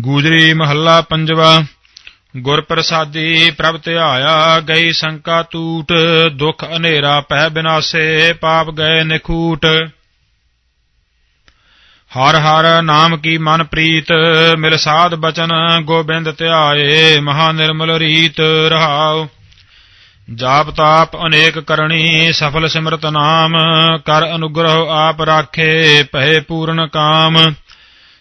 ਗੂਜਰੀ ਮਹੱਲਾ ਪੰਜਵਾ ਗੁਰ ਪ੍ਰਸਾਦੀ ਪ੍ਰਭ ਧਿਆਇਆ ਗਈ ਸੰਕਾ ਟੂਟ ਦੁਖ ਹਨੇਰਾ ਪਹਿ ਬਿਨਾਸੇ, ਪਾਪ ਗਏ ਨਿਖੂਟ। ਹਰ ਹਰ ਨਾਮ ਕੀ ਮਨ ਪ੍ਰੀਤ, ਮਿਲ ਸਾਧ ਬਚਨ ਗੋਬਿੰਦ ਧਿਆਏ, ਮਹਾ ਨਿਰਮਲ ਰੀਤ ਰਹਾਉ। ਜਾਪ ਤਾਪ ਅਨੇਕ ਕਰਨੀ ਸਫਲ ਸਿਮਰਤ ਨਾਮ, ਕਰ ਅਨੁਗ੍ਰਹ ਆਪ ਰਾਖੇ, ਭਏ ਪੂਰਨ ਕਾਮ।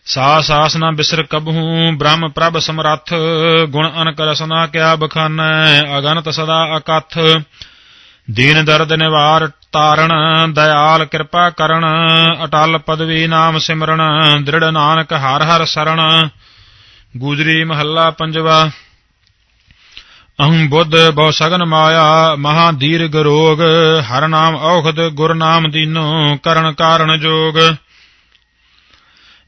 ਸਾਸ ਆਸ ਨਾ ਬਿਸਰ ਕਬਹੂ, ਬ੍ਰਹਮ ਪ੍ਰਭ ਸਮਰੱਥ, ਗੁਣ ਅਨਕ ਰਸਨਾ ਕਿਆ ਬਖਾਨੈ, ਅਗਨਤ ਸਦਾ ਅਕਥ। ਦੀਨ ਦਰਦ ਨਿਵਾਰ ਤਾਰਣ, ਦਇਆਲ ਕਿਰਪਾ ਕਰਣ ਅਟਲ ਪਦਵੀ ਨਾਮ ਸਿਮਰਨ, ਦ੍ਰਿੜ ਨਾਨਕ ਹਰ ਹਰ ਸਰਣ। ਗੁਜਰੀ ਮਹੱਲਾ ਪੰਜਵਾ। ਅਹੰ ਬੁੱਧ ਬਹੁ ਸਗਨ ਮਾਇਆ, ਮਹਾ ਦੀਰਘ ਰੋਗ, ਹਰ ਨਾਮ ਔਖਦ ਗੁਰ ਨਾਮ ਦੀਨੋ, ਕਰਨ ਕਾਰਣ ਜੋਗ।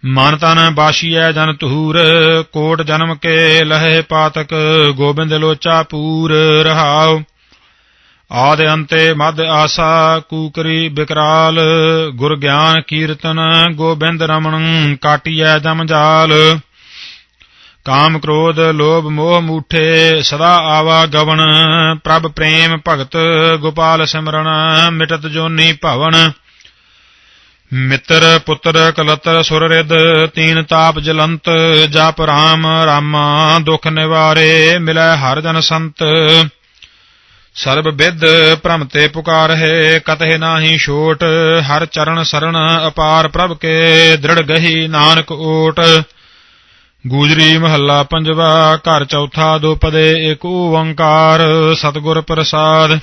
ਮਨ ਤਨ ਬਾਸ਼ੀਐ ਜਨ ਧੂਰ, ਕੋਟ ਜਨਮ ਕੇ ਲਹੇ ਪਾਤਕ, ਗੋਬਿੰਦ ਲੋਚਾ ਪੂਰ ਰਹਾਉ। ਆਦ ਅੰਤੇ ਮਦ ਆਸਾ ਕੂਕਰੀ ਬਿਕਰਾਲ, ਗੁਰ ਗਿਆਨ ਕੀਰਤਨ ਗੋਬਿੰਦ ਰਮਣ ਕਾਟੀਐ ਜਮ ਜਾਲ। ਕਾਮ ਕ੍ਰੋਧ ਲੋਭ ਮੋਹ ਮੂਠੇ, ਸਦਾ ਆਵਾ ਗਵਨ ਪ੍ਰਭ ਪ੍ਰੇਮ ਭਗਤ ਗੋਪਾਲ ਸਿਮਰਨ, ਮਿਟਤ ਜੋਨੀ ਭਵਨ। ਮਿੱਤਰ, ਪੁੱਤਰ, ਕਲਤਰ ਸੁਰ ਰਿਦ ਤੀਨ ਤਾਪ ਜਲੰਤ, ਜਪ ਰਾਮ, ਰਾਮਾ ਦੁਖ ਨਿਵਾਰੇ, ਮਿਲੈ ਹਰ ਜਨ ਸੰਤ। ਸਰਬ ਵਿਦ ਭ੍ਰਮ ਤੇ ਪੁਕਾਰ ਹੈ, ਕਤਹਿ ਨਾਹੀ ਛੋਟ, ਹਰ ਚਰਨ ਸਰਣ ਅਪਾਰ ਪ੍ਰਭ ਕੇ, ਦ੍ਰਿੜ ਗਹੀ ਨਾਨਕ ਓਟ। ਗੂਜਰੀ ਮਹੱਲਾ ਪੰਜਵਾ, ਘਰ ਚੌਥਾ, ਦੋ ਪਦੇ, ਏਕ ਓੰਕਾਰ, ਸਤਿਗੁਰ ਪ੍ਰਸਾਦ।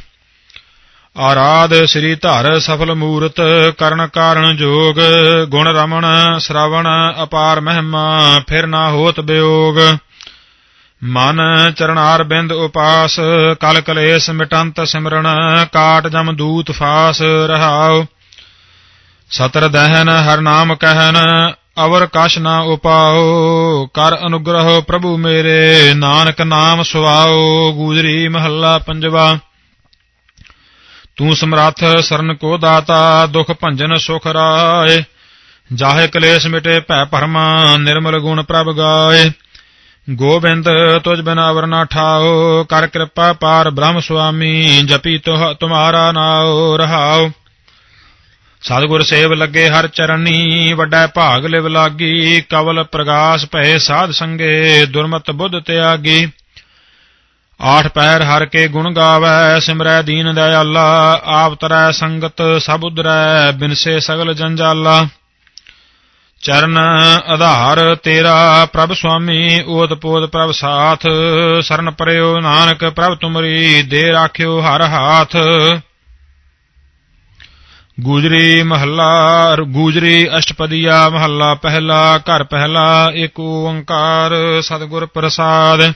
ਆਰਾਧ ਸ੍ਰੀ ਧਰ ਸਫਲ ਮੂਰਤ, ਕਰਨ ਕਾਰਨ ਜੋਗ, ਗੁਣ ਰਮਣ, ਸ਼ਰਵਣ ਅਪਾਰ ਮਹਿਮਾ, ਫਿਰ ਨਾ ਹੋਤ ਬਿਯੋਗ ਮਨ ਚਰਨਾਰ ਬਿੰਦ ਉਪਾਸ, ਕਲ ਕਲੇਸ਼ ਮਿਟੰਤ ਸਿਮਰਨ, ਕਾਟ ਜਮ ਦੂਤ ਫਾਸ ਰਹਾਉ। ਸਤਰ ਦਹਨ ਹਰ ਨਾਮ ਕਹਿਨ, ਅਵਰ ਕਛ ਨਾ ਉਪਾਓ ਕਰ ਅਨੁਗ੍ਰਹ ਪ੍ਰਭੂ ਮੇਰੇ, ਨਾਨਕ ਨਾਮ ਸੁਆਉ। ਗੂਜਰੀ ਮਹੱਲਾ ਪੰਜਵਾ। ਤੂੰ ਸਮਰੱਥ ਸਰਨ ਕੋ ਦਾਤਾ, ਦੁਖ ਭੰਜਨ ਸੁਖ ਰਾਏ। ਜਾਹੇ ਕਲੇਸ਼ ਮਿਟੇ ਭੈ ਭਰਮਾ ਨਿਰਮਲ ਗੁਣ ਪ੍ਰਭ ਗਾਏ। ਗੋਬਿੰਦ ਤੁਜ ਬਿਨਾ ਵਰਨਾ ਠਾਓ, ਕਰ ਕਿਰਪਾ ਪਾਰ ਬ੍ਰਹਮ ਸੁਆਮੀ, ਜਪੀ ਤੁਹ ਤੁਮਾਰਾ ਨਾਉ, ਰਹਾਉ। ਸਤਿਗੁਰ ਸੇਵ ਲੱਗੇ ਹਰ ਚਰਨੀ, ਵੱਡਾ ਭਾਗ ਲਿਵ ਲਾਗੀ, ਕਵਲ ਪ੍ਰਗਾਸ ਭਏ ਸਾਧ ਸੰਗੇ, ਦੁਰਮਤ ਬੁੱਧ ਤਿਆਗੀ। ਆਠ ਪੈਰ ਹਰ ਕੇ ਗੁਣ ਗਾਵੈ, ਸਿਮਰੈ ਦੀਨ ਦਇਆਲਾ, ਆਪ ਤਰੈ ਸੰਗਤ ਸਭ ਉਦਰੈ, ਬਿਨਸੇ ਸਗਲ ਜੰਜਾਲਾ। ਚਰਨ ਆਧਾਰ ਤੇਰਾ, ਪ੍ਰਭ ਸੁਆਮੀ, ਓਤ ਪੋਤ ਪ੍ਰਭ ਸਾਥ, ਸਰਨ ਪਰਿਓ ਨਾਨਕ, ਪ੍ਰਭ ਤੁਮਰੀ, ਦੇ ਰਾਖਿਓ ਹਰ ਹਾਥ। ਗੂਜਰੀ ਮਹੱਲਾ, ਗੂਜਰੀ ਅਸ਼ਟਪਦੀਆ ਮਹੱਲਾ, ਪਹਿਲਾ ਘਰ ਪਹਿਲਾ, ਏਕ ਓੰਕਾਰ, ਸਤਿਗੁਰ ਪ੍ਰਸਾਦ।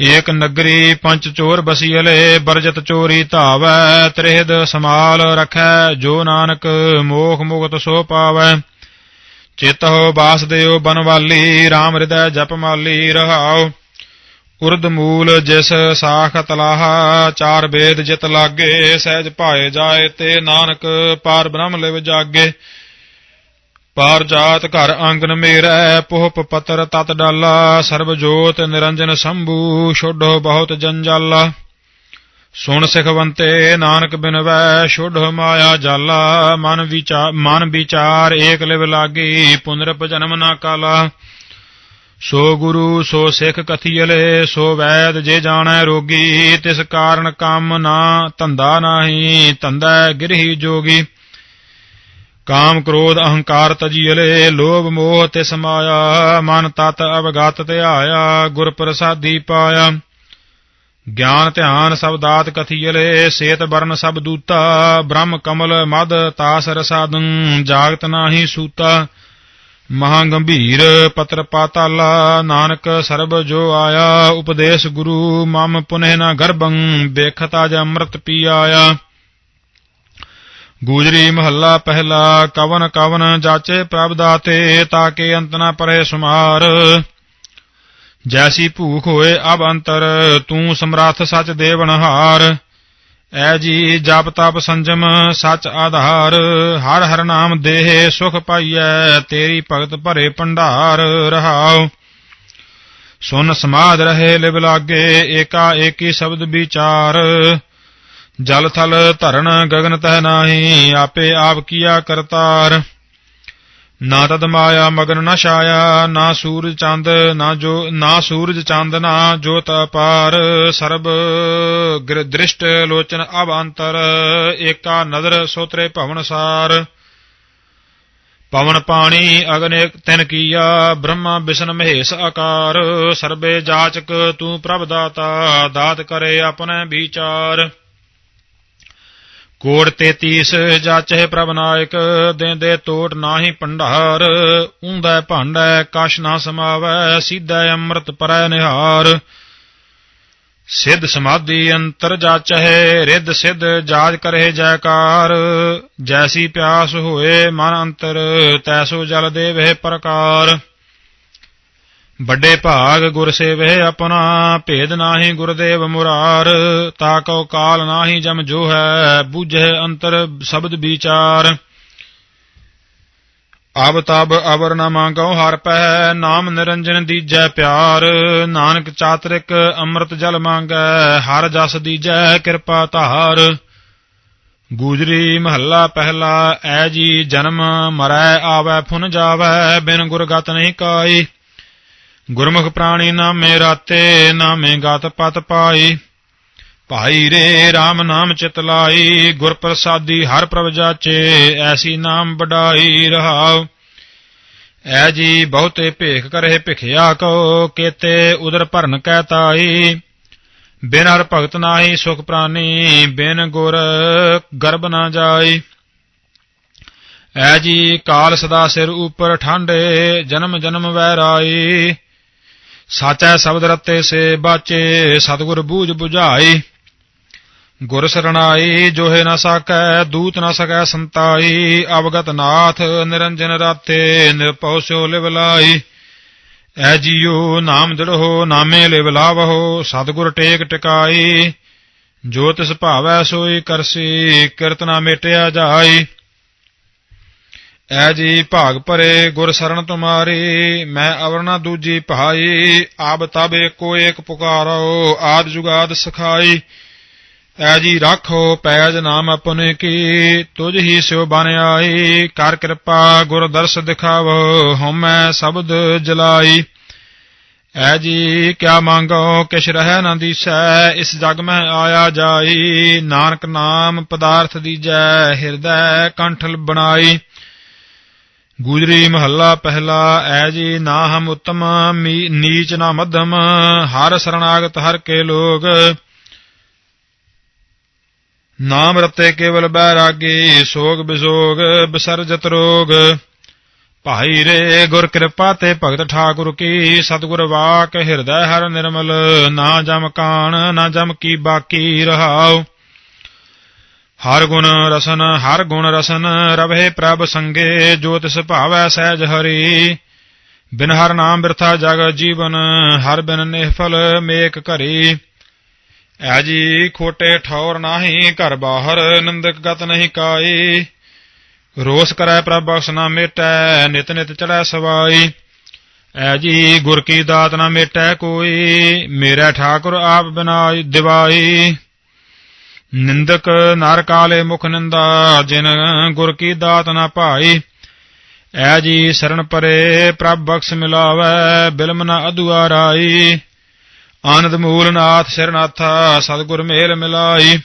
ਏਕ ਨਗਰੀ ਪੰਚ ਚੋਰ ਬਸੀਲੇ, ਬਰਜਤ ਚੋਰੀ ਧਾਵੈ, ਤ੍ਰਿਹਦ ਸਮਾਲ ਰਖੈ, ਜੋ ਨਾਨਕ ਮੋਖ ਮੁਕਤ ਸੋ ਪਾਵੈ। ਚਿਤਹੁ ਬਾਸਦੇਵ ਬਨਵਾਲੀ RAM ਹਿਰਦੈ ਜਪਮਾਲੀ ਰਹਾਉ। ਉਰਦ ਮੂਲ ਜਿਸ ਸਾਖ ਤਲਾਹਾ, ਚਾਰ ਵੇਦ ਜਿਤ ਲਾਗੇ, ਸਹਿਜ ਭਾਏ ਜਾਏ ਤੇ ਨਾਨਕ ਪਾਰ ਬ੍ਰਹਮ ਲਿਵ ਜਾਗੇ। ਪਾਰ ਜਾਤ ਘਰ ਆਂਗਨ ਮੇਰੈ, ਪੁਹਪ ਪਤਰ ਤਤ ਡਾਲਾ, ਸਰਬ ਜੋਤ ਨਿਰੰਜਨ ਸੰਭੂ, ਛੋਡੋ ਬਹੁਤ ਜੰਜਾਲਾ। ਸੁਣ ਸਿਖਵੰਤੇ ਨਾਨਕ ਬਿਨਵੈ, ਛੋਡ ਮਾਇਆ ਜਾਲਾ। ਮਨ ਵਿਚਾਰ ਮਨ ਵਿਚਾਰ ਏਕ ਲਿਵ ਲਾਗੀ, ਪੁਨਰਪ ਜਨਮ ਨਾ ਕਾਲਾ। ਸੋ ਗੁਰੂ, ਸੋ ਸਿੱਖ ਕਥੀਲੇ ਸੋ ਵੈਦ ਜੇ ਜਾਣੈ ਰੋਗੀ, ਤਿਸ ਕਾਰਨ ਕੰਮ ਨਾ ਧੰਦਾ ਨਾਹੀ, ਧੰਦਾ ਗਿਰਹੀ ਜੋਗੀ। ਕਾਮ ਕ੍ਰੋਧ ਅਹੰਕਾਰ ਤਜੀਲੇ ਲੋਭ ਮੋਹ ਤਿਸ ਮਾਇਆ ਮਨ ਤਤ ਅਵਗਤ ਧਿਆਇਆ ਗੁਰ ਪ੍ਰਸਾਦੀ ਪਾਇਆ। ਗਿਆਨ ਧਿਆਨ ਸਭ ਦਾਤ ਕਥੀਲੇ ਸੇਤ ਬਰਨ ਸਭ ਦੂਤਾ, ਬ੍ਰਹਮ ਕਮਲ ਮਦ ਤਾਸ ਰਸਾਦੰ, ਜਾਗਤ ਨਾਹੀ ਸੂਤਾ। ਮਹਾ ਗੰਭੀਰ ਪਤਰ ਪਾਤਾਲਾ, ਨਾਨਕ ਸਰਬ ਜੋ ਆਇਆ, ਉਪਦੇਸ਼ ਗੁਰੂ ਮਮ ਪੁਨਹਿ ਨਾ ਗਰਭੰ ਬੇਖਤਾ ਜ ਅੰਮ੍ਰਿਤ ਪੀ ਆਇਆ। ਗੂਜਰੀ ਮਹੱਲਾ ਪਹਿਲਾ, ਕਵਨ ਕਵਨ ਜਾਚੇ ਪ੍ਰਭ ਦਾਤੇ ਤਾਕੇ ਅੰਤ ਨਾ ਪਰੇ ਸੁਮਾਰ। ਜੈਸੀ ਭੂਖ ਹੋਏ ਅਬ ਅੰਤਰ, ਤੂੰ ਸਮਰੱਥ ਸਚ ਦੇਵਨਹਾਰ ਐ ਜੀ ਜਪ ਤਪ ਸੰਜਮ ਸਚ ਆਧਾਰ। ਹਰ ਹਰ ਨਾਮ ਦੇਹ ਸੁਖ ਪਾਈਐ, ਤੇਰੀ ਭਗਤ ਭਰੇ ਭੰਡਾਰ ਰਹਾਉ। ਸੁਨ ਸਮਾਦ ਰਹੇ ਲਿਵ ਲਾਗੇ, ਏਕਾ ਏਕੀ ਸ਼ਬਦ ਵਿਚਾਰ। ਜਲ ਥਲ ਧਰਨ ਗਗਨ ਤਹਿ ਨਾਹੀ, ਆਪੇ ਆਪ ਕੀਆ ਕਰਤਾਰ। ਨਾ ਤਦ ਮਾਇਆ ਮਗਨ ਨ ਛਾਇਆ, ਨਾ ਸੂਰਜ ਚੰਦ, ਨਾ ਜੋ, ਨਾ ਸੂਰਜ ਚੰਦ, ਨਾ ਜੋਤ ਅਪਾਰ। ਸਰਬ ਦ੍ਰਿਸ਼ਟ ਲੋਚਨ ਅਬ ਅੰਤਰ, ਏਕਾ ਨਦਰ ਸੋਤਰੇ ਭਵਨ ਸਾਰ। ਪਵਨ ਪਾਣੀ ਅਗਨੇ ਏਕ ਤਿਨ ਕੀਆ, ਬ੍ਰਹਮਾ ਵਿਸ਼ਨ ਮਹੇਸ਼ ਆਕਾਰ। ਸਰਬੇ ਜਾਚਕ ਤੂੰ ਪ੍ਰਭ ਦਾਤਾ, ਦਾਤ ਕਰੇ ਆਪਣੇ ਵਿਚਾਰ। ਕੋੜ 33 ਜਾਚੇ ਪ੍ਰਭ ਨਾਇਕ, ਦੇਂਦੇ ਟੋਟ ਨਾਹੀ ਭੰਡਾਰ ਉਂਦਾ ਭਾਂਡੈ ਕਸ਼ ਨਾ ਸਮਾਵੈ, ਸਿੱਧਾ ਅੰਮ੍ਰਿਤ ਪਰੈ ਨਿਹਾਰ। ਸਿੱਧ ਸਮਾਧੀ ਅੰਤਰ ਜਾਚਹਿ, ਰਿੱਧ ਸਿੱਧ ਜਾਜ ਕਰੇ ਜੈਕਾਰ। ਜੈਸੀ ਪਿਆਸ ਹੋਏ ਮਨ ਅੰਤਰ, ਤੈਸੋ ਜਲ ਦੇਵੇ ਪ੍ਰਕਾਰ। ਵੱਡੇ ਭਾਗ ਗੁਰ ਸੇਵੇ ਆਪਣਾ, ਭੇਦ ਨਾਹੀ ਗੁਰਦੇਵ ਮੁਰਾਰ, ਤਾ ਕਾਲ ਨਾਹੀ ਜਮ ਜੋ ਹੈ ਬੁਝੇ ਅੰਤਰ ਸ਼ਬਦ ਵਿਚਾਰ। ਅਬ ਤਬ ਅਵਰ ਨ ਮੰਗਉ ਹਰ ਪਹਿ, ਨਾਮ ਨਿਰੰਜਨ ਦੀਜੈ ਪਿਆਰ। ਨਾਨਕ ਚਾਤਰਿਕ ਅੰਮ੍ਰਿਤ ਜਲ ਮੰਗੈ, ਹਰ ਜਸ ਦੀਜੈ ਕਿਰਪਾ ਧਾਰ। ਗੂਜਰੀ ਮਹੱਲਾ ਪਹਿਲਾ, ਐ ਜੀ ਜਨਮ ਮਰੈ ਆਵੈ, ਫੁਨ ਜਾਵੈ, ਬਿਨ ਗੁਰਗਤ ਨਹੀਂ ਕਾਈ। ਗੁਰਮੁਖ ਪ੍ਰਾਣੀ ਨਾਮੇ ਰਾਤੇ ਨਾਮੇ ਗਤ ਪਤ ਪਾਈ। ਭਾਈ ਰੇ RAM ਨਾਮ ਚਿਤ ਲਾਈ ਗੁਰ ਪ੍ਰਸਾਦੀ ਹਰ ਪ੍ਰਭ ਜਾਚੇ, ਐਸੀ ਨਾਮ ਵਡਾਈ ਰਹਾਉ। ਐ ਜੀ ਬਹੁਤੇ ਭੇਖ ਕਰੇ ਭਿਖਿਆ ਕੋ, ਕੇਤੇ ਉਦਰ ਭਰਨ ਕਹਿ ਤਾਈ। ਬਿਨ ਹਰ ਭਗਤ ਨਾਹੀ ਸੁਖ ਪ੍ਰਾਨੀ, ਬਿਨ ਗੁਰ ਗਰਬ ਨਾ ਜਾਈ। ਐ ਜੀ ਕਾਲ ਸਦਾ ਸਿਰ ਉਪਰ ਠਾਂਡੇ, ਜਨਮ ਜਨਮ ਵੈਰਾਈ। ਸਾਚੈ ਸ਼ਬਦ ਰਤੇ ਸੇ ਬਾਚੇ, ਸਤਿਗੁਰ ਬੂਝ 부ਝਾਈ ਗੁਰ ਸਰਣਾਈ, ਜੋਹਿ ਨ ਸਕੈ, ਦੂਤ ਨ ਸਕੈ ਸੰਤਾਈ, ਅਵਗਤ ਨਾਥ ਨਿਰੰਜਨ ਰਾਤੇ, ਨਿਰਭਉ ਸਿਓ ਲਿਵ ਲਾਈ। ਐ ਜੀਉ ਨਾਮ ਦਿੜੋ ਨਾਮੇ ਲਿਵ ਲਾਵਹੁ, ਸਤਿਗੁਰ ਟੇਕ ਟਿਕਾਈ। ਜੋ ਤਿਸ ਭਾਵੈ ਸੋਈ ਕਰਸੀ ਕਿਰਤਨਾ ਮੇਟਿਆ ਜਾਈ। ਐ ਜੀ ਭਾਗ ਭਰੇ ਗੁਰ ਸਰਣ ਤੁਮਾਰੀ, ਮੈਂ ਅਵਰਨਾ ਦੂਜੀ ਭਾਈ ਆਬ ਤਬ ਏਕੋ ਏਕ ਪੁਕਾਰੋ, ਆਦ ਜੁਗਾਦ ਸਖਾਈ। ਐ ਜੀ ਰਾਖੋ ਪੈਜ ਨਾਮ ਆਪਣੇ ਕੀ, ਤੁਝ ਹੀ ਸਿਉ ਬਨ ਆਈ, ਕਰ ਕਿਰਪਾ ਗੁਰ ਦਰਸ ਦਿਖਾਵੋ ਹਉਮੈ ਸ਼ਬਦ ਜਲਾਈ। ਐ ਜੀ ਕਿਆ ਮੰਗੋ, ਕਿਛ ਰਹਿ ਨ ਦੀਸੈ, ਇਸ ਜਗ ਮੈਂ ਆਇਆ ਜਾਈ, ਨਾਨਕ ਨਾਮ ਪਦਾਰਥ ਦੀਜੈ, ਹਿਰਦੈ ਕੰਠਲ ਬਣਾਈ। ਗੁਜਰੀ ਮਹੱਲਾ ਪਹਿਲਾ, ਐ ਜੀ ਨਾ ਹਮ ਉਤਮ ਨੀਚ ਨਾ ਮਧਮ, ਹਰ ਸਰਣਾਗਤ ਹਰ ਕੇ ਲੋਗ। ਨਾਮ ਰਤੇ ਕੇਵਲ ਬੈਰਾਗੀ, ਸੋਗ ਬਿਸੋਗ, ਬਿਸਰਜਤ ਰੋਗ। ਭਾਈ ਰੇ ਗੁਰ ਕਿਰਪਾ ਤੇ ਭਗਤ ਠਾਕੁਰ ਕੀ, ਸਤਿਗੁਰ ਵਾਕ ਹਿਰਦੈ ਹਰ ਨਿਰਮਲ। ਨਾ ਜਮ ਕਾਣ, ਨਾ ਜਮ ਕੀ ਬਾਕੀ ਰਹਾਉ। ਹਰ ਗੁਣ ਰਸਨ, ਹਰ ਗੁਣ ਰਸਨ, ਰਵੇ ਪ੍ਰਭ ਸੰਗੇ ਜੋ ਤਿਸ ਸਹਿਜ ਹਰੀ। ਬਿਨ ਹਰ ਨਾਮ ਬਿਰਥਾ ਜਗ ਜੀਵਨ, ਹਰ ਬਿਨ ਨਿਹਫਲ ਮੇਕ ਘਰੀ। ਐ ਜੀ ਖੋਟੇ ਠੌਰ ਨਾਹੀ, ਘਰ ਬਾਹਰ ਨਿੰਦਕ ਗਤ ਨਹੀਂ ਕਾਈ। ਰੋਸ ਕਰੈ ਪ੍ਰਭ ਬਖਸ਼ ਨਾ ਮੇਟੈ, ਨਿਤ ਨਿਤ ਚੜੈ ਸਵਾਈ। ਐ ਜੀ ਗੁਰ ਕੀ ਦਾਤ ਨਾ ਮੇਟੈ ਕੋਈ, ਮੇਰਾ ਠਾਕੁਰ ਆਪ ਬਿਨਾਈ ਦਿਵਾਈ। ਨਿੰਦਕ ਨਰ ਕਾਲੇ ਮੁਖ ਨਿੰਦਾ, ਜਿਨ ਗੁਰ ਕੀ ਦਾਤ ਨਾ ਭਾਈ। ਐ ਜੀ ਸ਼ਰਨ ਪਰੇ ਪ੍ਰਭ ਬਖਸ਼ ਮਿਲਾਵੈ, ਬਿਲਮ ਨ ਅਦੁਆਰਾਈ ਆਨੰਦ ਮੂਲ ਨਾਥ ਸਿਰਨਾਥਾ ਸਤਿਗੁਰ ਮੇਲ ਮਿਲਾਈ।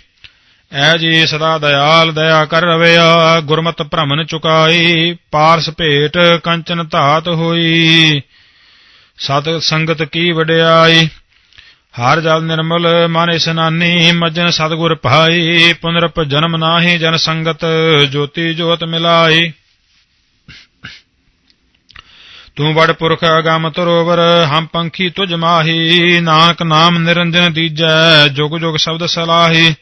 ਐ ਜੀ ਸਦਾ ਦਇਆਲ ਦਇਆ ਕਰ ਰਵਿਆ, ਗੁਰਮਤ ਭ੍ਰਮਨ ਚੁਕਾਈ। ਪਾਰਸ ਭੇਟ ਕੰਚਨ ਧਾਤ ਹੋਈ। ਸਤ ਸੰਗਤ ਕੀ ਵਡਿਆਈ। ਹਰ ਜਲ ਨਿਰਮਲ ਮਨ ਇਸਨਾਨੀ ਮਜਨ ਸਤਿਗੁਰ ਭਾਈ, ਪੁਨਰਪ ਜਨਮ ਨਾਹੀ, ਜਨ ਸੰਗਤ ਜੋਤੀ ਜੋਤ ਮਿਲਾਈ। ਤੂੰ ਵਡ ਪੁਰਖ ਅਗੰਮ ਤਰੋਵਰ ਹਮ ਪੰਖੀ ਤੁਜ ਮਾਹੀ, ਨਾਨਕ ਨਾਮ ਨਿਰੰਜਨ ਦੀਜੈ, ਜੁਗ ਜੁਗ ਸ਼ਬਦ ਸਲਾਹੀ।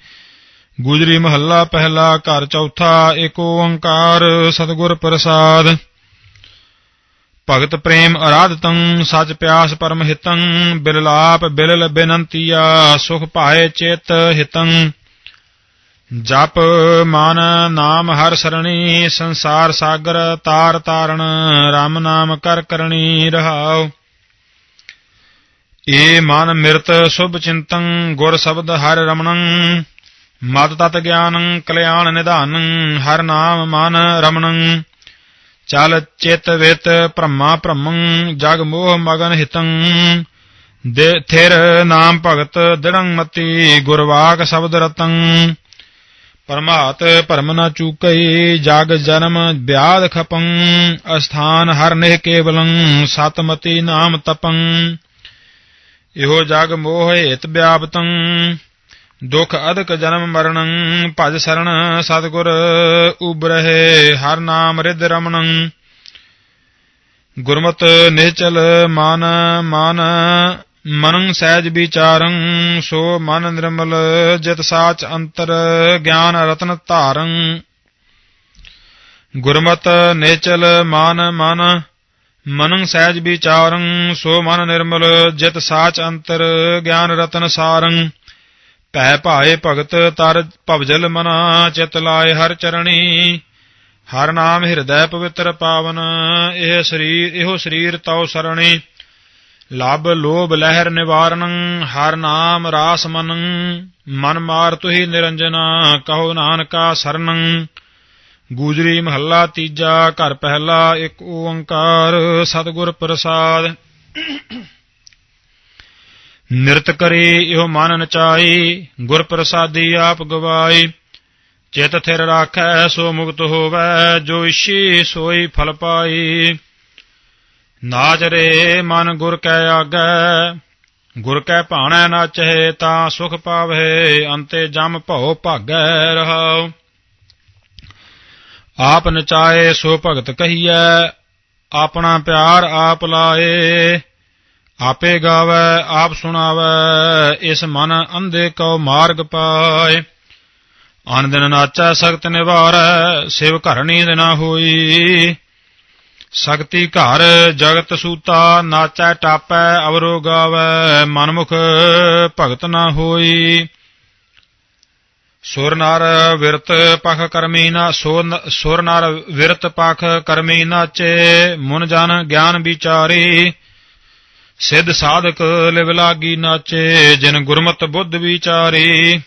ਗੁਜਰੀ ਮਹੱਲਾ ਪਹਿਲਾ ਘਰ ਚੌਥਾ, ਏਕ ਓੰਕਾਰ, ਸਤਿਗੁਰ ਪ੍ਰਸਾਦ। ਭਗਤ ਪ੍ਰੇਮ ਅਰਾਧਤੰ, ਸਚ ਪਿਆਸ ਪਰਮ ਹਿਤੰ ਬਿਰਲਾਪ ਬਿਰਲ ਬੇਨੰਤੀਆ, ਸੁਖ ਭਾਏ ਚੇਤ ਹਿਤੰ। ਜਪ ਮਨ ਨਾਮ ਹਰ ਸਰਣੀ, ਸੰਸਾਰ ਸਾਗਰ ਤਾਰ ਤਾਰਨ RAM ਨਾਮ ਕਰ ਕਰਣੀ ਰਹਾਉ। ਏ ਮਨ ਮਿਰਤ ਸੁਭ ਚਿੰਤੰ, ਗੁਰ ਸ਼ਬਦ ਹਰ ਰਮਣੰ। ਮਦ ਤਤ ਗਿਆਨੰ, ਕਲਿਆਣ ਨਿਧਾਨੰ, ਹਰ ਨਾਮ ਮਨ ਰਮਣੰ। ਚਲ ਚਿਤ ਵਿਤ ਭ੍ਰਮਾ ਭ੍ਰਮੰ, ਜਗ ਮੋਹ ਮਗਨ ਹਿਤੰ। ਦੇ ਥਿਰ ਨਾਮ ਭਗਤ ਦਿੜੰ ਮਤੀ, ਗੁਰਵਾਕ ਸ਼ਬਦ ਰਤੰ। ਪਰਮਾਤ ਪਰਮ ਨ ਚੂਕਈ, ਜਗ ਜਨਮ ਵਿਆਦ ਖਪੰ। ਅਸਥਾਨ ਹਰ ਨਿਹ ਕੇਵਲੰ ਸਤਮਤੀ ਨਾਮ ਤਪੰ। ਇਹੋ ਜਗ ਮੋਹ ਹੇਤ ਵਿਆਪਤੰ। ਦੁਖ ਅਦਕ ਜਨਮ ਮਰਣੰ, ਭਜ ਸਰਣ ਸਤਗੁਰ ਉਬਰਹਿ ਹਰ ਨਾਮ ਰਿਦ ਰਮਣੰ। ਗੁਰਮਤ ਨਿਹਚਲ ਮਨ ਮਨ ਮਨੰ ਸਹਿਜ ਵਿਚਾਰੰ, ਸੋ ਮਨ ਨਿਰਮਲ ਜਿਤ ਸਾਚ ਅੰਤਰ ਗਿਆਨ ਰਤਨ ਧਾਰੰ। ਗੁਰਮਤ ਨਿਹਚਲ ਮਨ ਮਨ ਮਨੰ ਸਹਿਜ ਵਿਚਾਰੰ, ਸੋ ਮਨ ਨਿਰਮਲ ਜਿਤ ਸਾਚ ਅੰਤਰ ਗਿਆਨ ਰਤਨ ਸਾਰੰ। ਭੈ ਭਾਏ ਭਗਤ ਤਰ ਭਵਜਲ ਮਨਾ ਚਿਤ ਲਾਏ ਹਰ ਚਰਣੀ। ਹਰ ਨਾਮ ਹਿਰਦੈ ਪਵਿੱਤਰ ਪਾਵਨ, ਇਹ ਸਰੀਰ ਇਹੋ ਸਰੀਰ ਤਉ ਸਰਣੀ। ਲਬ ਲੋਭ ਲਹਿਰ ਨਿਵਾਰਣੰ ਹਰ ਨਾਮ ਰਾਸ ਮਨੰ। ਮਨ ਮਾਰ ਤੁਹੀ ਨਿਰੰਜਨਾ, ਕਹੋ ਨਾਨਕਾ ਸਰਣੰ ਗੂਜਰੀ ਮਹੱਲਾ ਤੀਜਾ, ਘਰ ਪਹਿਲਾ ਇੱਕ ਓੰਕਾਰ, ਸਤਿਗੁਰ ਪ੍ਰਸਾਦ। ਨਿਰਤ ਕਰੇ, ਇਹੋ ਮਨ ਨਚਾਈ ਗੁਰ ਪ੍ਰਸਾਦੀ ਆਪ ਗਵਾਈ ਚਿਤ ਥਿਰ ਰਾਖੈ, ਸੋ ਮੁਕਤ ਹੋਵੈ, ਜੋ ਇਛੀ ਸੋਈ ਫਲ ਪਾਈ ਨਾਚ ਰੇ, ਮਨ ਗੁਰ ਕੈ ਆਗੈ, ਗੁਰ ਕੈ ਭਾਣੈ ਨਾਚੈ ਤਾਂ ਸੁਖ ਪਾਵੈ, ਅੰਤੇ ਜਮ ਭਉ ਭਾਗੈ ਰਹਾਉ। ਆਪ ਨਚਾਏ ਸੋ ਭਗਤ ਕਹੀਐ, ਆਪਣਾ ਪਿਆਰ ਆਪ ਲਾਏ। ਆਪੇ ਗਾਵੈ, ਆਪ ਸੁਣਾਵੈ, ਇਸ ਮਨ ਅੰਧੇ ਕਉ ਮਾਰਗ ਪਾਏ। ਅਨ ਦਿਨ ਨਾਚੈ, ਸਖਤ ਨਿਵਾਰੈ, ਸਿਵ ਘਰ ਨੀਂਦ ਨਾ ਹੋਈ। ਸਕਤੀ ਘਰ ਜਗਤ ਸੂਤਾ, ਨਾਚੈ, ਟਾਪੈ, ਅਵਰੋ ਗਾਵੈ, ਮਨਮੁਖ ਭਗਤ ਨਾ ਹੋਈ। ਸੁਰ ਨਰ ਵਿਰਤ ਪਖ ਕਰਮੀ ਨਾ ਸੁਰ ਨਰ ਵਿਰਤ ਪਖ ਕਰਮੀ ਨਾਚੇ, ਮਨ ਜਨ ਗਿਆਨ ਵਿਚਾਰੀ। ਸਿੱਧ ਸਾਧਕ ਲਿਵ ਲਾਗੀ ਨਾਚੇ, ਜਿਨ ਗੁਰਮਤ ਬੁੱਧ ਵਿਚਾਰੀ।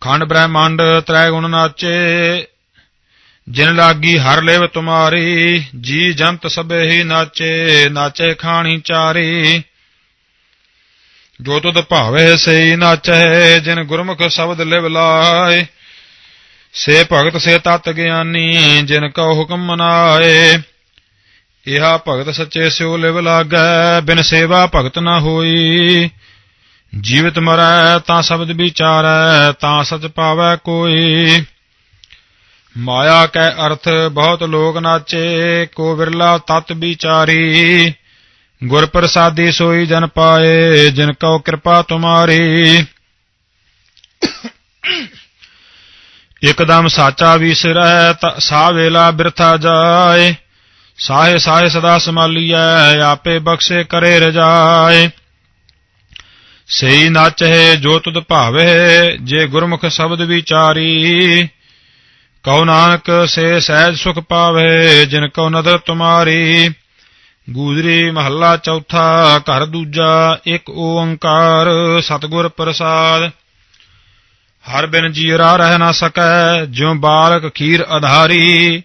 ਖੰਡ ਬ੍ਰਹਮੰਡ ਤ੍ਰੈ ਗੁਣ ਨਾਚੇ, ਜਿਨ ਲਾਗੀ ਹਰ ਲਿਵ ਤੁਮਾਰੀ, ਜੀ ਜੰਤ ਸਭੇ ਹੀ ਨਾਚੇ ਨਾਚੇ ਖਾਣੀ ਚਾਰੀ। ਜੋ ਤੁਧ ਭਾਵੇ ਸਈ ਨਾਚੈ, ਜਿਨ ਗੁਰਮੁਖ ਸ਼ਬਦ ਲਿਵ ਲਾਏ, ਸੇ ਭਗਤ ਸੇ ਤਤ ਗਿਆਨੀ, ਜਿਨ ਕਉ ਹੁਕਮ ਮਨਾਏ। ਇਹਾ ਭਗਤ ਸੱਚੇ ਸਿਉ ਲਿਵ ਲਾਗੈ, ਬਿਨ ਸੇਵਾ ਭਗਤ ਨਾ ਹੋਈ। ਜੀਵਤ ਮਰੈ, ਤਾਂ ਸ਼ਬਦ ਵਿਚਾਰੈ, ਤਾਂ ਸਚ ਪਾਵੈ ਕੋਈ। ਮਾਇਆ ਕੈ ਅਰਥ ਬਹੁਤ ਲੋਕ ਨਾਚੇ, ਕੋ ਵਿਰਲਾ ਤਤ ਵਿਚਾਰੀ। ਗੁਰ ਪ੍ਰਸਾਦੀ ਸੋਈ ਜਨ ਪਾਏ, ਜਿਨ ਕਉ ਕਿਰਪਾ ਤੁਮਾਰੀ। ਇਕਦਮ ਸਾਚਾ ਵਿਸਰੈ ਸਾ ਵੇਲਾ ਬਿਰਥਾ ਜਾਏ। ਸਾਹੇ ਸਾਹੇ ਸਦਾ ਸਮਾਲੀਐ ਆਪੇ ਬਖਸ਼ੇ ਕਰੇ ਰਜਾਏ। ਸਈ ਨਾਚੇ ਜੋ ਤੁਧ ਭਾਵੇ ਜੇ ਗੁਰਮੁਖ ਸ਼ਬਦ ਵਿਚਾਰੀ। ਕਉ ਨਾਨਕ ਸੇ ਸਹਿਜ ਸੁਖ ਪਾਵੇ ਜਿਨ ਕਉ ਨਦਰ ਤੁਮਾਰੀ। ਗੂਜਰੀ ਮਹੱਲਾ ਚੌਥਾ, ਘਰ ਦੂਜਾ, ਇੱਕ ਓੰਕਾਰ, ਸਤਿਗੁਰ ਪ੍ਰਸਾਦ। ਹਰ ਬਿਨ ਜੀਰਾ ਰਹਿ ਨਾ ਸਕੈ, ਜਿਉ ਬਾਲਕ ਖੀਰ ਅਧਾਰੀ।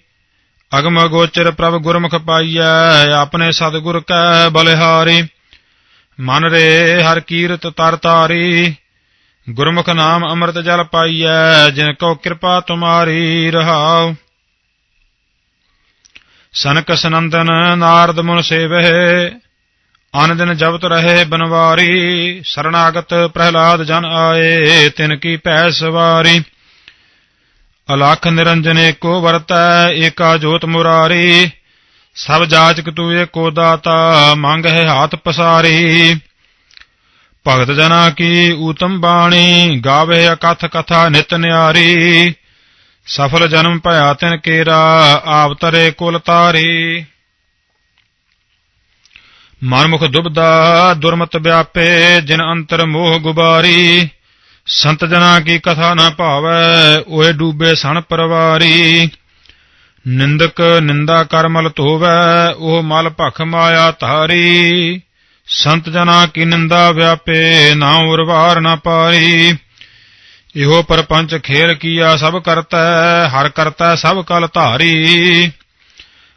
ਅਗਮ ਗੋਚਰ ਪ੍ਰਭ ਗੁਰਮੁਖ ਪਾਈਐ, ਆਪਣੇ ਸਤਿਗੁਰ ਕੈ ਬਲਿਹਾਰੀ। ਮਨ ਰੇ ਹਰ ਕੀਰਤ ਤਰ ਤਾਰੀ ਗੁਰਮੁਖ ਨਾਮ ਅੰਮ੍ਰਿਤ ਜਲ ਪਾਈਐ, ਜਿਨ ਕੋ ਕਿਰਪਾ ਤੁਮਾਰੀ ਰਹਾਉ। ਸਨਕ ਸਨੰਦਨ ਨਾਰਦ ਮੁਨ ਸੇਵਹਿ ਅਨ ਦਿਨ ਜਪਤ ਰਹੇ ਬਨਵਾਰੀ। ਸਰਣਾਗਤ ਪ੍ਰਹਿਲਾਦ ਜਨ ਆਏ, ਤਿਨ ਕੀ ਭੈ ਸਵਾਰੀ। ਅਲਖ ਨਿਰੰਜਨ ਏਕੋ ਵਰਤੈ, ਏਕਾ ਜੋਤ ਮੁਰਾਰੀ। ਸਭ ਜਾਚਕ ਤੂੰ ਏਕੋ ਦਾਤਾ ਮੰਗ ਹੈ ਹਾਥ ਪਸਾਰੀ। ਭਗਤ ਜਨਾ ਕੀ ਊਤਮ ਬਾਣੀ ਗਾਵੇ ਅਕਥ ਕਥਾ ਨਿਤ ਨਿਆਰੀ। ਸਫਲ ਜਨਮ ਭਇਆ ਤਿਨ ਕੇਰਾ, ਆਪ ਤਰੇ ਕੁਲ ਤਾਰੀ। ਮਨਮੁਖ ਦੁਬਦਾ, ਦੁਰਮਤ ਵਿਆਪੇ, ਜਿਨ ਅੰਤਰ ਮੋਹ ਗੁਬਾਰੀ। ਸੰਤ ਜਨਾ ਕੀ ਕਥਾ ਨਾ ਭਾਵੈ, ਓਏ ਡੂਬੇ ਸਣ ਪਰਵਾਰੀ। ਨਿੰਦਕ ਨਿੰਦਾ ਕਰਮਲ ਧੋਵੈ, ਉਹ ਮਲ ਭਖ ਮਾਇਆ ਧਾਰੀ। ਸੰਤ ਜਨਾ ਕੀ ਨਿੰਦਾ ਵਿਆਪੇ, ਨਾ ਉਰਵਾਰ ਨਾ ਪਾਰੀ। ਇਹੋ ਪਰਪੰਚ ਖੇਲ ਕੀਆ ਸਭ ਕਰਤਾ, ਹਰ ਕਰਤਾ ਸਭ ਕਲ ਧਾਰੀ।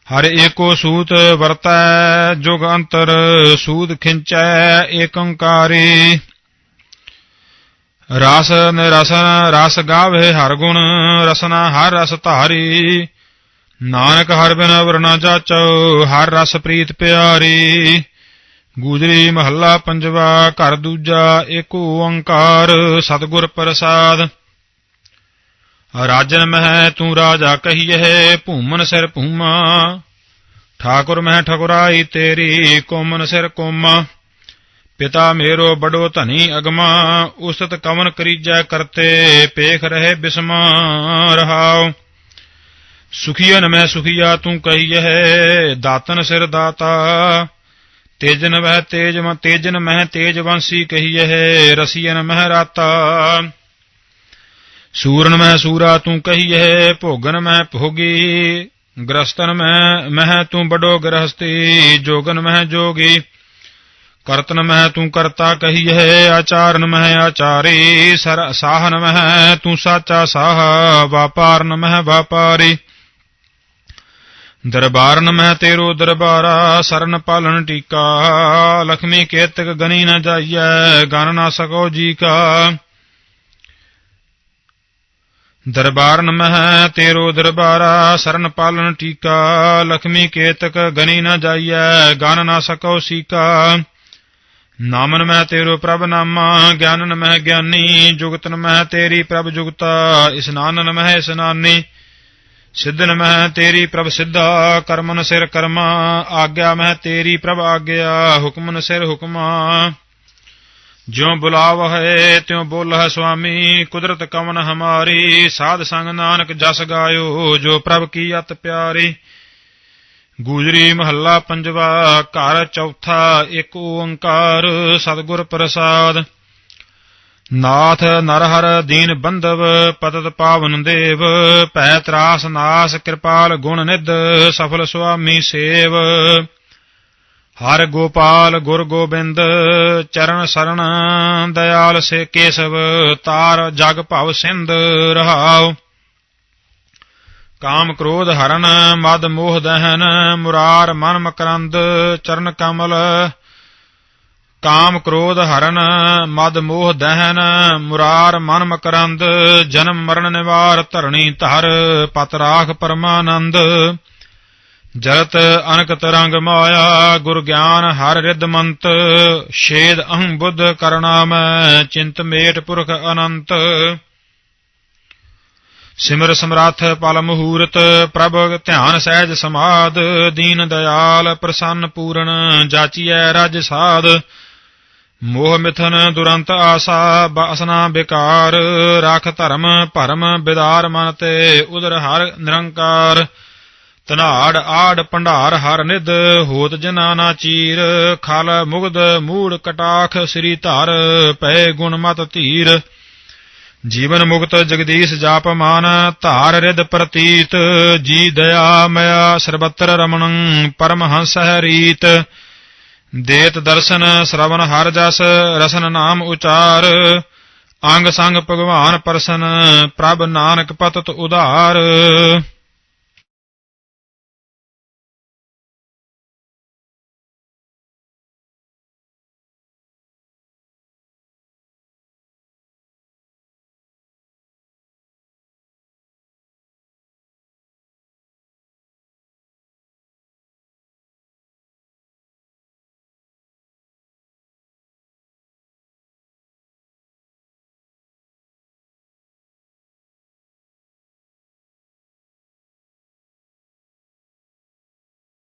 ਹਰ ਏਕੋ ਸੂਤ ਵਰਤੈ, ਜੁਗ ਅੰਤਰ ਸੂਦ ਖਿੰਚੈ ਏਕੰਕਾਰੀ। ਰਸ ਨਿਰਸਨ, ਰਸ ਗਾਵੇ ਹਰ ਗੁਣ, ਰਸਨਾ ਹਰ ਰਸ ਧਾਰੀ। ਨਾਨਕ ਹਰ ਬਿਨ ਵਰਨਾ ਜਾਚੋ, ਹਰ ਰਸ ਪ੍ਰੀਤ ਪਿਆਰੀ। ਗੁਜਰੀ ਮਹੱਲਾ ਪੰਜਵਾ, ਘਰ ਦੂਜਾ ਏਕ ਓੰਕਾਰ, ਸਤਿਗੁਰ ਪ੍ਰਸਾਦ। ਰਾਜਨ ਮਹਿ ਤੂੰ ਰਾਜਾ ਕਹੀਏ ਭੂਮਨ ਸਿਰ ਭੂਮਾ। ਠਾਕੁਰ ਮਹਿ ਠਕੁਰਾਈ ਤੇਰੀ, ਕੋਮਨ ਸਿਰ ਕੋਮਾ। ਪਿਤਾ ਮੇਰੋ ਬੜੋ ਧਨੀ ਅਗਮਾ ਉਸਤ ਕਵਨ ਕਰੀਜੈ ਕਰਤੇ ਪੇਖ ਰਹੇ ਬਿਸਮਾ ਰਹਾਉ ਸੁਖੀਨ ਮੈਂ ਸੁਖੀਆ ਤੂੰ ਕਹੀਏ ਦਾਤਨ ਸਿਰ ਦਾਤਾ ਤੇਜਨ ਵਹਿ ਤੇਜ ਮ ਤੇਜਨ ਮਹਿ ਤੇਜਵੰਸੀ ਕਹੀਏ ਰਸੀਨ ਮਹਿ ਰਾਤਾ ਸੂਰਨ ਮਹਿ ਸੂਰਾ ਤੂੰ ਕਹੀਏ ਭੋਗਨ ਮਹਿ ਭੋਗੀ ਗ੍ਰਸਤਨ ਮਹਿ ਮਹਿ ਤੂੰ ਬੜੋ ਗ੍ਰਹਸਤੀ ਜੋਗਨ ਮਹਿ ਜੋਗੀ ਕਰਤਨ ਮਹਿ ਤੂੰ ਕਰਤਾ ਕਹੀਏ ਆਚਾਰਨ ਮਹਿ ਆਚਾਰੀ, ਸਰ ਸਾਹਨ ਮਹਿ ਤੂੰ ਸਾਚਾ ਸਾਹ, ਵਾਪਾਰਨ ਮਹਿ ਵਾਪਾਰੀ। ਦਰਬਾਰਨ ਮਹਿ ਤੇਰੋ ਦਰਬਾਰਾ, ਸਰਨ ਪਾਲਣ ਟੀਕਾ, ਲਖਮੀ ਕੇਤਕ ਗਨੀ ਨ ਜਾਈਐ, ਗਨ ਨਾ ਸਕੋ ਜੀ ਕਾ ਦਰਬਾਰਨ ਮਹਿ ਤੇਰੋ ਦਰਬਾਰਾ, ਸਰਨ ਪਾਲਣ ਟੀਕਾ, ਲਖਮੀ ਕੇਤਕ ਗਨੀ ਨ ਜਾਈਐ, ਗਨ ਨਾ ਸਕੋ ਸੀਕਾ। ਨਾਮਨ ਮੈਂ ਤੇਰੋ ਪ੍ਰਭ ਨਾਮਾ, ਗਿਆਨਨ ਮਹਿ ਗਿਆਨੀ, ਜੁਗਤਨ ਮੈਂ ਤੇਰੀ ਪ੍ਰਭ ਜੁਗਤਾ, ਇਸਨਾਨਨ ਮੈਂ ਇਸਨਾਨੀ, ਸਿੱਧਨ ਮੈਂ ਤੇਰੀ ਪ੍ਰਭ ਸਿੱਧਾ, ਕਰਮਨ ਸਿਰ ਕਰਮਾ, ਆਗਿਆ ਮੈਂ ਤੇਰੀ ਪ੍ਰਭ ਆਗਿਆ, ਹੁਕਮਨ ਸਿਰ ਹੁਕਮਾ। ਜਿਉ ਬੁਲਾਵ ਹੈ ਤਿਉ ਬੋਲ ਹੈ ਸੁਆਮੀ, ਕੁਦਰਤ ਕਵਨ ਹਮਾਰੀ, ਸਾਧ ਸੰਗ ਨਾਨਕ ਜਸ ਗਾਇਓ, ਜੋ ਪ੍ਰਭ ਕੀ ਅਤ ਪਿਆਰੀ ਗੁਜਰੀ ਮਹੱਲਾ ਪੰਜਵਾ, ਘਰ ਚੌਥਾ, ਏਕ ਓੰਕਾਰ, ਸਤਿਗੁਰ ਪ੍ਰਸਾਦ। ਨਾਥ ਨਰਹਰ ਦੀਨ ਬੰਧਵ, ਪਤਤ ਪਾਵਨ ਦੇਵ, ਭੈ ਤਰਾਸ ਨਾਸ, ਕਿਰਪਾਲ ਗੁਣ ਨਿਧ, ਸਫਲ ਸੁਆਮੀ ਸੇਵ। ਹਰ ਗੋਪਾਲ ਗੁਰ ਗੋਬਿੰਦ, ਚਰਨ ਸਰਣ, ਦਇਆਲ ਸੇ ਕੇਸਵ, ਤਾਰ ਜਗ ਭਵ ਸਿੰਧ, ਰਹਾਉ। ਕਾਮ ਕ੍ਰੋਧ ਹਰਨ, ਮਦ ਮੋਹ ਦਹਨ, ਮੁਰਾਰ ਮਨ ਮਕਰੰਦ, ਚਰਨ ਕਮਲ। ਕਾਮ ਕ੍ਰੋਧ ਹਰਨ, ਮਦ ਮੋਹ ਦਹਨ, ਮੁਰਾਰ ਮਨ ਮਕਰੰਦ, ਜਨਮ ਮਰਨ ਨਿਵਾਰ ਧਰਣੀ ਧਰ, ਪਤ ਰਾਖ ਪਰਮਾਨੰਦ। ਜਰਤ ਅਨਕ ਤਰੰਗ ਮਾਇਆ, ਗੁਰ ਗਿਆਨ ਹਰ ਰਿੱਧ ਮੰਤ, ਛੇਦ ਅਹੰ ਬੁੱਧ ਕਰਨਾਮ ਚਿੰਤ ਮੇਟ ਪੁਰਖ ਅਨੰਤ। ਸਿਮਰ ਸਮਰੱਥ ਪਲ ਮਹੂਰਤ, ਪ੍ਰਭ ਧਿਆਨ ਸਹਿਜ ਸਮਾਦ, ਦੀਨ ਦਇਆਲ ਪ੍ਰਸੰਨ ਪੂਰਨ, ਜਾਚੀਐ ਰਜ ਸਾਧ। ਮੋਹ ਮਿਥਨ ਦੁਰੰਤ ਆਸਾ, ਬਾਸਨਾ ਬਿਕਾਰ, ਰਖ ਧਰਮ ਭਰਮ ਬਿਦਾਰ ਮਨ ਤੇ ਉਦਰ ਹਰ ਨਿਰੰਕਾਰ। ਤਨਾੜ ਆੜ ਭੰਡਾਰ ਹਰ ਨਿਧ, ਹੋਤ ਜਨਾ ਨਾ ਚੀਰ, ਖਲ ਮੁਗਦ ਮੂੜ ਕਟਾਖ ਸ੍ਰੀ ਧਰ, ਪਏ ਗੁਣ ਮਤ ਧੀਰ। ਜੀਵਨ ਮੁਕਤ ਜਗਦੀਸ਼ ਜਾਪ ਮਾਨ, ਧਾਰ ਰਿਦ ਪ੍ਰਤੀਤ, ਜੀ ਦਇਆ ਮਇਆ ਸਰਬਤਰ ਰਮਣੰ, ਪਰਮਹੰਸ ਹੈ ਰੀਤ। ਦੇਤ ਦਰਸ਼ਨ ਸ਼ਰਵਨ ਹਰ ਜਸ, ਰਸਨ ਨਾਮ ਉਚਾਰ। ਅੰਗ ਸੰਗ ਭਗਵਾਨ ਪਰਸਨ, ਪ੍ਰਭ ਨਾਨਕ ਪਤਤ ਉਧਾਰ।